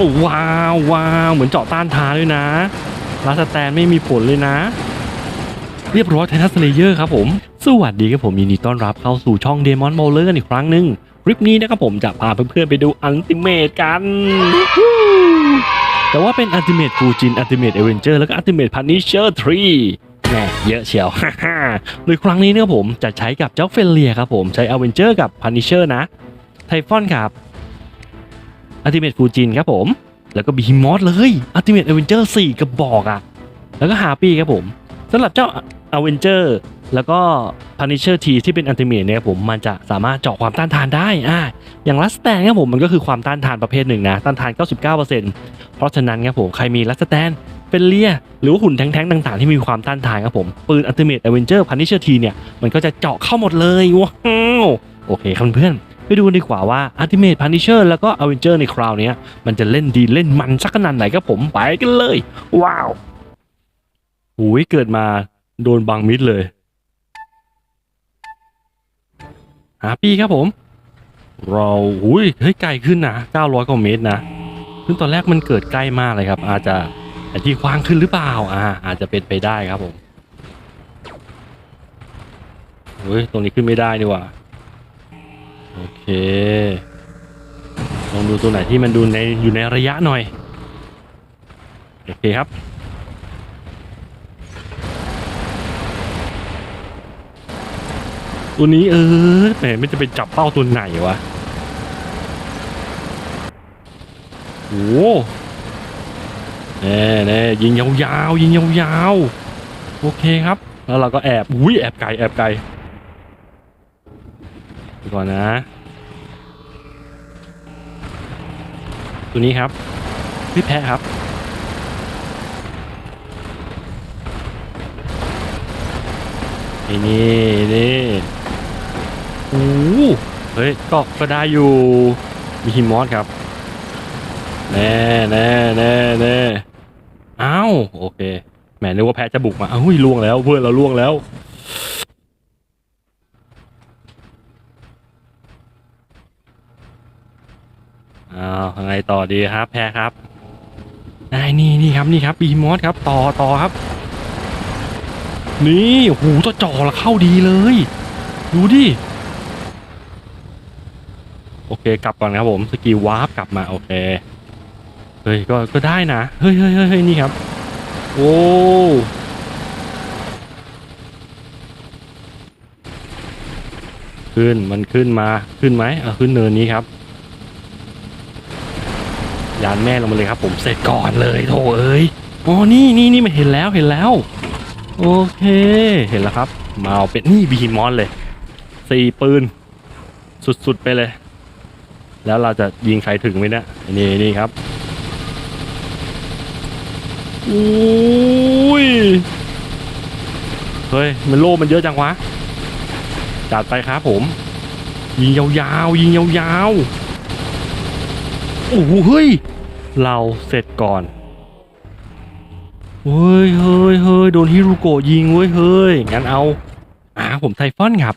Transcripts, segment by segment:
โอ้ว้าวว้าวเหมือนเจาะต้านทานด้วยนะลาสแตนไม่มีผลเลยนะ เรียบร้อยไททัสเลเยอร์ครับผม สวัสดีครับผมยินดีต้อนรับเข้าสู่ช่องเดมอนโมเลอร์อีกครั้งหนึ่งคลิปนี้นะครับผมจะพาเพื่อนๆไปดูอันติเมตกัน แต่ว่าเป็นอันติเมตฟูจินอันติเมตเอเวนเจอร์แล้วก็อันติเมตพันนิเชอร์ทรีแหมเยอะเชียวฮ่าๆโดยครั้งนี้เนี่ยผมจะใช้กับเจ้าเฟลเลียครับผมใช้อเวนเจอร์กับพันนิเชอร์นะไทฟอนครับ อันติเมตฟูจินครับผม แล้วก็บีมอสเลยอัลติเม e เอเวนเจอร์4กระบอกอะแล้วก็ฮาปี้ครับผมสำหรับเจ้าอเวนเจอร์แล้วก็พันิเชอร์ทีที่เป็นอัลติเม e เนี่ยครับผมมันจะสามารถเจาะความต้านทานได้อ่าอย่างลัสแตนครับผมมันก็คือความต้านทานประเภทหนึ่งนะต้านทาน 99%เพราะฉะนั้นครับผมใครมีลัสแตนเป็นเลียหรือว่าหุ่นแท้งๆต่างๆ ที่มีความต้านทานครับผม ปืนอัลติเม e เอเวนเจอร์พันิเชอร์ทีเนี่ยมันก็จะเจาะเข้าหมดเลยว้าวโอเคครับเพื่อน ไปดูกันดีกว่าว่า Ultimate Punisher แล้วก็ Avenger ในคราวนี้มันจะเล่นดีเล่นมันสักขนาดไหนครับผมไปกันเลย ว้าวหูยเกิดมาโดนบังมิดเลยหาปี้ครับผม เราหุยเฮ้ยไกลขึ้นนะ 900กว่าเมตรนะซึ่งตอนแรกมันเกิดใกล้มากเลยครับ อาจจะไอ้ที่กว้างขึ้นหรือเปล่าอ่าอาจจะเป็นไปได้ครับผมเฮ้ยตรงนี้ขึ้นไม่ได้นี่ว่า โอเค ลองดูตัวไหนที่มันดูในอยู่ในระยะหน่อย โอเคครับ ตัวนี้เออแหมไม่จะไปจับเป้าตัวไหนวะโอ้แน่แน่ยิงยาวๆยิงยาวๆโอเคครับ แล้วเราก็แอบอุ้ยแอบไกลแอบไกล ดูก่อนนะ ตัวนี้ครับพี่แพะครับไอ้นี่นี่โอ้โหเฮ้ย ก็ ก็ได้อยู่ มีฮิมอสครับ แน่แน่แน่แน่อ้าว โอเค แหมนึกว่าแพะจะบุกมา อ้าวอุ้ยล่วงแล้ว เพื่อนเราล่วงแล้ว อ้าวยังไงต่อดีครับ แพ้ครับได้นี่นี่ครับนี่ครับบีมอสครับ ต่อต่อครับ นี่โอ้โหตัวจ่อละเข้าดีเลย ดูดิโอเค กลับก่อนครับผมสกีวาร์ปกลับมาโอเคเฮ้ยก็ก็ได้นะเฮ้ยเฮ้ยเฮ้ยเฮ้ยนี่ครับ โอ้ขึ้นมันขึ้นมาขึ้นไหมเอะขึ้นเนินนี้ครับ ยานแม่ลงมาเลยครับ ผมเสร็จก่อนเลยโถเอ้ยอ๋อนี่นี่นี่มันเห็นแล้วเห็นแล้ว โอเค เห็นแล้วครับ มาเอาเป็นนี่บีมอนเลยสี่ปืน สุดๆไปเลย แล้วเราจะยิงใครถึงไหมเนี่ยนี่นี่ครับอุ้ยเฮ้ยมันโล่มันเยอะจังวะจัดไปครับผม ยิงยาวๆยิงยาวๆโอ้โหเฮ้ย เราเสร็จก่อนเฮ้ยเฮ้ยเฮ้ยโดนฮิรุโกะยิงเว้ยเฮ้ยงั้นเอาอ่าผมไทฟอนครับ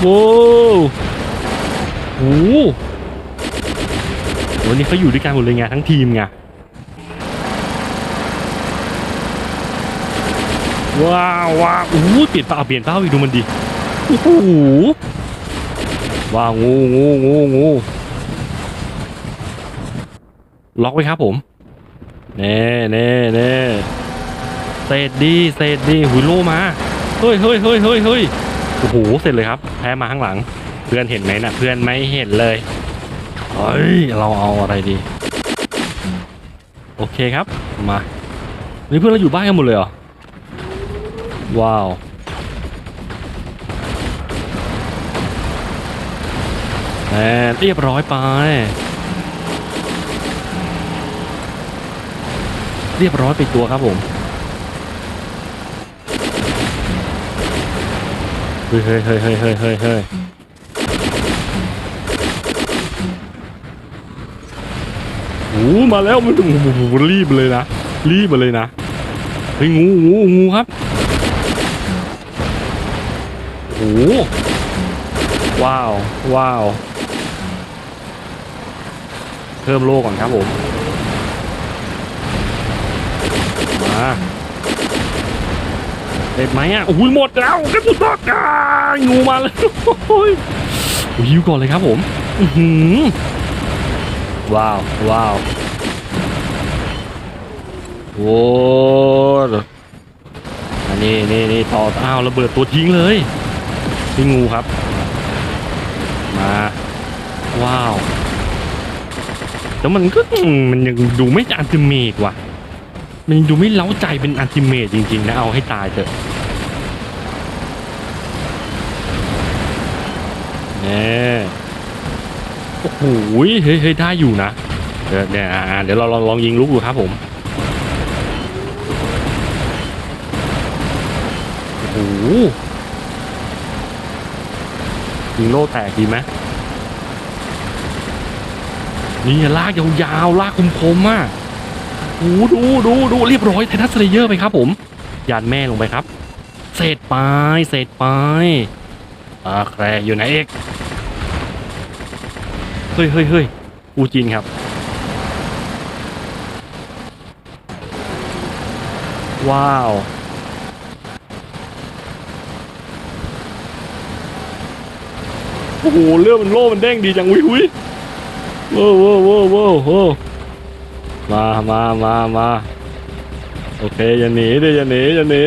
โว้โหวันนี้เขาอยู่ด้วยกันหมดเลยไงทั้งทีมไงว้าวว้าวโอ้เปลี่ยนเป้าเปลี่ยนเป้าอีกดูมันดิโอ้โหว้าวงูงูงูงู ล็อกไว้ครับผมเน่เน่เน่เศษดีเศษดีหุยโลมาเฮ้ยเฮ้ยเฮ้ยเฮ้ยเฮ้ยโอ้โหเสร็จเลยครับ แพ้มาข้างหลัง เพื่อนเห็นไหมนะเพื่อนไม่เห็นเลยเฮ้ยเราเอาอะไรดี โอเคครับมานี่เพื่อนเราอยู่บ้านกันหมดเลยเหรอว้าวแหมเรียบร้อยไป เรียบร้อยไปตัวครับผมเฮ้ยเฮ้ยเฮ้ยเฮ้ยเฮ้ยเฮ้ยโอ้มาแล้วมันโอ้โหรีบเลยนะ รีบมาเลยนะเฮ้ยงูงูงูครับโอ้ว้าว ว้าว เพิ่มโล่ก่อนครับผม มาเด็ดไหมอะโอ้ยหมดแล้วกระสุนตอกอ่างูมาแล้วโอ้ยโอ้ยยิวก่อนเลยครับผมอือหือว้าวว้าวโอ้อันนี้นี่นี่ต่ออ้าวระเบิดตัวทิ้งเลยนี่งูครับ มาว้าวแล้วมันก็มันยังดูไม่อันติเมตว่ะ มันดูไม่เล้าใจเป็นอันติเมตจริงๆนะเอาให้ตายเถอะแน่โอ้โหเฮ้ยเฮ้ยได้อยู่นะเดี๋ยวเดี๋ยวอ่าเดี๋ยวเราลองลองยิงลูกดูครับผมโอ้โหยิงโล่แตกดีไหมนี่ลากยาวๆลากคมๆมาก โอ้ดูดูดูเรียบร้อยไททัสเลเยอร์ไปครับผมยานแม่ลงไปครับเศษไปเศษไปอ่าแครอยู่ไหนเอกเฮ้ยเฮ้ยเฮ้ยอูจินครับว้าวโอ้โหเรื่องมันโล่มันเด้งดีจังวิวิว้โว้โว้โว้โว้ มามามามาโอเคอย่าหนีดิอย่าหนีอย่าหนี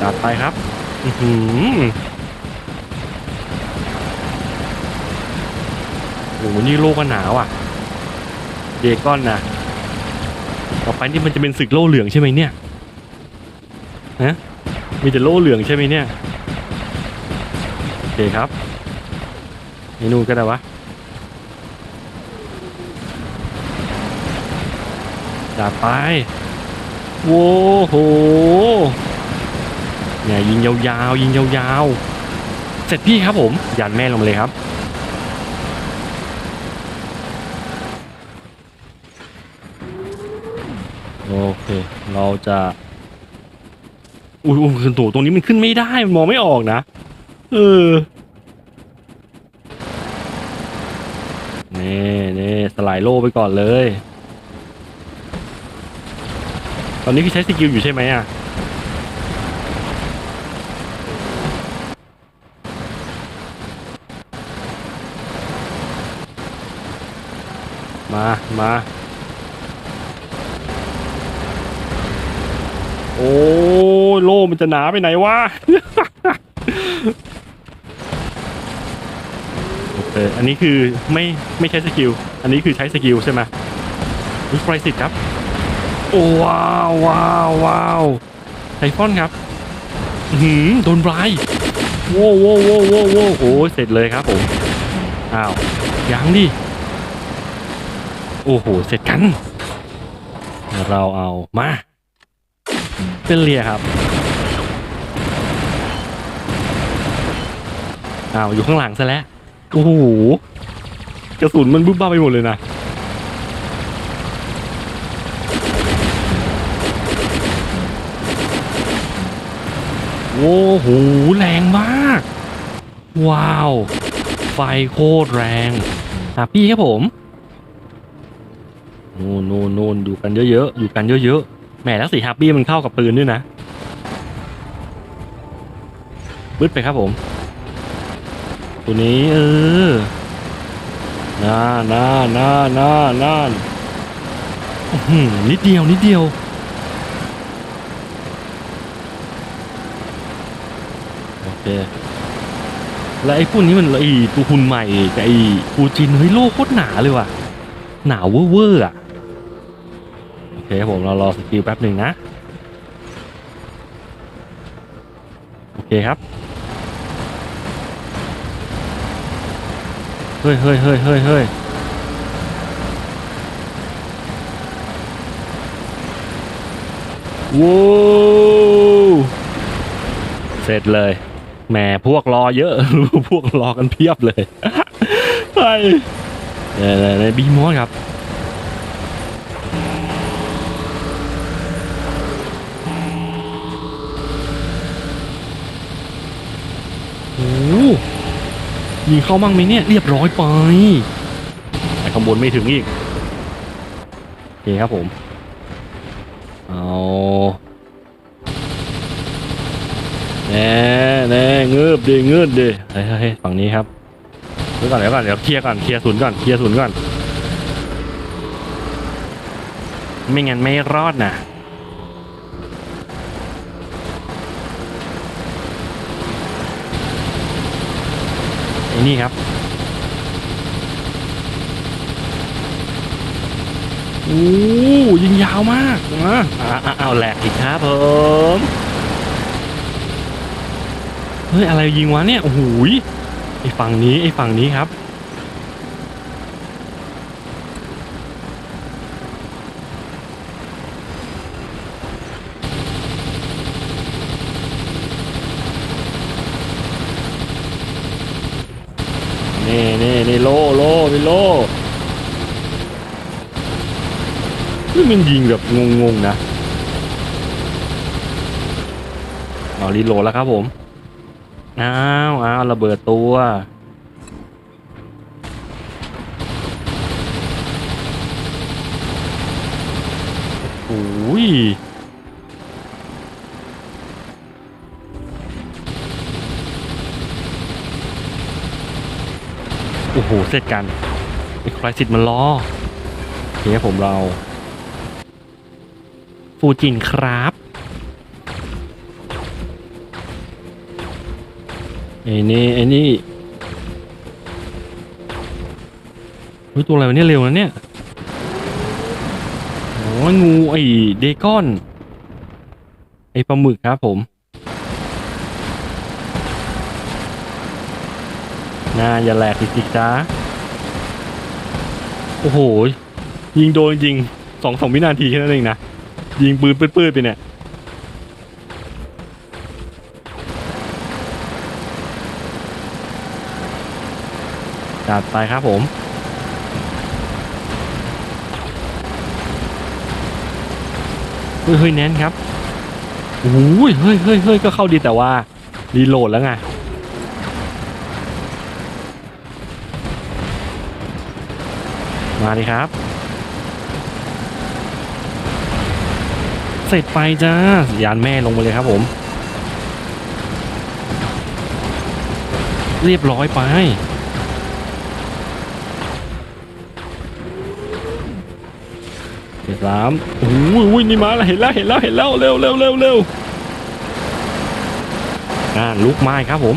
จัดไปครับอือหือโอ้โหนี่โลกก็หนาวอะเดก้อนนะต่อไปนี่มันจะเป็นศึกโล่เหลืองใช่ไหมเนี่ยฮะมีแต่โล่เหลืองใช่ไหมเนี่ยโอเคครับ เมนูก็ได้วะจัดไป โว้โห เนี่ยยิงยาวๆยิงยาวๆ เสร็จพี่ครับผม ยันแม่ลงมาเลยครับ โอเค เราจะอุ้ยอุ้ยตัวตรงนี้มันขึ้นไม่ได้ มันมองไม่ออกนะ เออ นี่นี่ สไลด์โล่ไปก่อนเลย ตอนนี้คือใช้สกิลอยู่ใช่ไหมอะมา มา โอ้ยโล่มันจะหนาไปไหนวะ โอเค อันนี้คือไม่ไม่ใช้สกิล อันนี้คือใช้สกิลใช่ไหมวิฟไรสิตครับ โอ้ว้าวว้าวว้าวไทฟอนครับหืมโดนบรท์โว้วโว้วโว้วโว้วโว้วโอ้ยเสร็จเลยครับผม อ้าว ยังดิ โอ้โห เสร็จกัน เราเอามา เป็นเลียครับ อ้าว อยู่ข้างหลังซะแล้ว โอ้โห กระสุนมันบึ้มบ้าไปหมดเลยนะโอ้โหแรงมาก ว้าว ไฟโคตรแรงฮาปี้ครับผมโน่นนู่นนู่นอยู่กันเยอะๆอยู่กันเยอะๆแหมแล้วสีฮาปี้มันเข้ากับปืนด้วยนะบึ้ดไปครับผม ตัวนี้เออ น่าน่าน่าน่าน่าอื้อหือนิดเดียว นิดเดียว โอเค แล้วไอ้พวกนี้มันไอ้ตัวหุ่นใหม่กับไอ้ปูจินเฮ้ยโลกโคตรหนาเลยว่ะ หนาเวอร์อะ โอเคครับผมเรารอสกิลแป๊บหนึ่งนะ โอเคครับ ฮ้ยเฮ้ยเฮ้ยเฮ้ยเฮ้ยว้าวเสร็จเลยแหมพวกรอเยอะพวกรอกันเพียบเลยไปเนี่ยในบีมอสครับ โอ้โห ยิงเข้ามั่งไหมเนี่ยเรียบร้อยไปแต่ข้างบนไม่ถึงอีกโอเคครับผมเอาแน่แน่เงือบดิเงือบดิเฮ้ยเฮ้ยเฮ้ยฝั่งนี้ครับเดี๋ยวก่อนเดี๋ยวก่อนเดี๋ยวเคลียร์ก่อนเคลียร์ศูนย์ก่อนเคลียร์ศูนย์ก่อนไม่งั้นไม่รอดนะ นี่ครับ โอ้ยิงยาวมากมาอ่าอ่าเอาแหลกอีกครับผมเฮ้ยอะไรยิงวะเนี่ย โอ้โหยไอ้ฝั่งนี้ไอ้ฝั่งนี้ครับ นี่นี่นี่โลโลนี่โลนี่มันยิงแบบงงๆนะเอารีโหลดแล้วครับผม อ้าวอ้าวระเบิดตัว โอ้ย โอ้โหเสร็จกันไอ้คลายสิทธิ์มันล้อโอเคผมเราฟูจินครับไอ้นี่ไอ้นี่เฮ้ยตัวอะไรวะเนี่ยเร็วนะเนี่ยโอ้งูไอ้เดกอน ไอ้ปลาหมึกครับผม น่าอย่าแหลกอีกจ้าโอ้โห ยิงโดนจริงสองสองวินาทีแค่นั้นเองนะ ยิงปืนปื้ดๆไปเนี่ยจัดไปครับผม เฮ้ยเฮ้ยแนนครับโอ้ยเฮ้ยเฮ้ยเฮ้ยก็เข้าดีแต่ว่า รีโหลดแล้วไง มาดิครับ เสร็จไปจ้ายานแม่ลงมาเลยครับผม เรียบร้อยไปเจ็ดสามโอ้โหวิ่งนี่มาแล้วเห็นแล้วเห็นแล้วเห็นแล้วเร็วเร็วเร็วเร็วอ่าลุกไม้ครับผม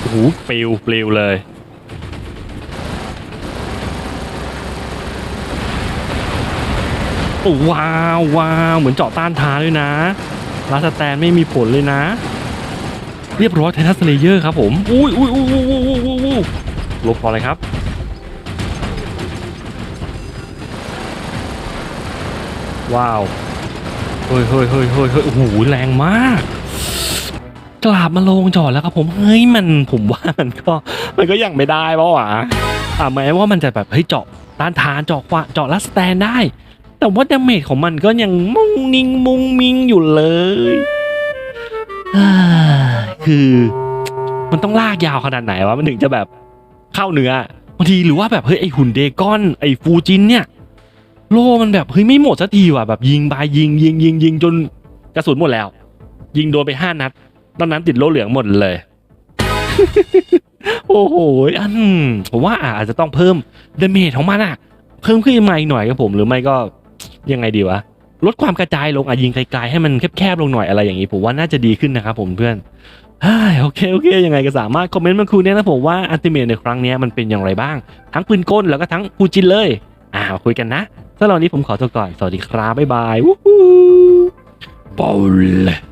โอ้โหปลิวปลิวเลย โอ้ว้าวว้าวเหมือนเจาะต้านทานด้วยนะลาสแตนไม่มีผลเลยนะ เรียบร้อยเทนัสเลเยอร์ครับผมอุ้ยอุ้ยอุ้ยอุ้ยอุ้ยอุ้ยลบพอเลยครับว้าวเฮ้ยเฮ้ยเฮ้ยเฮ้ยโอ้โหแรงมาก กลับมาลงจอดแล้วครับผมเฮ้ยมันผมว่ามันก็มันก็ยังไม่ได้เพาะว่าอ่าแม้ว่ามันจะแบบเฮ้ยเจาะต้านทานเจาะควาเจาะลัสแตนได้ แต่ว่าดาเมจของมันก็ยังมุงนิงมุงมิงอยู่เลยอ่าคือมันต้องลากยาวขนาดไหนวะมันถึงจะแบบเข้าเนื้อบางทีหรือว่าแบบเฮ้ยไอหุ่นเดกอนไอฟูจินเนี่ย โล่มันแบบเฮ้ยไม่หมดสักทีว่ะแบบยิงบายยิงยิงยิงยิงจนกระสุนหมดแล้ว ยิงโดนไปห้านัดตอนนั้นติดโล่เหลืองหมดเลย โอ้โหอันผมว่าอาจจะต้องเพิ่มดาเมจของมันอะเพิ่มขึ้นมาอีกหน่อยครับผมหรือไม่ก็ ยังไงดีวะลดความกระจายลงอะยิงไกลๆให้มันแคบๆลงหน่อยอะไรอย่างนี้ผมว่าน่าจะดีขึ้นนะครับผมเพื่อนโอเคโอเคยังไงก็สามารถคอมเมนต์มาคุยได้นะผมว่าอัลติเมทในครั้งนี้มันเป็นอย่างไรบ้าง ทั้งปืนกลแล้วก็ทั้งฟูจินเลย อ่ามาคุยกันนะสำหรับวันนี้ผมขอตัวก่อน สวัสดีครับบ๊ายบายวู้ฮู้บอล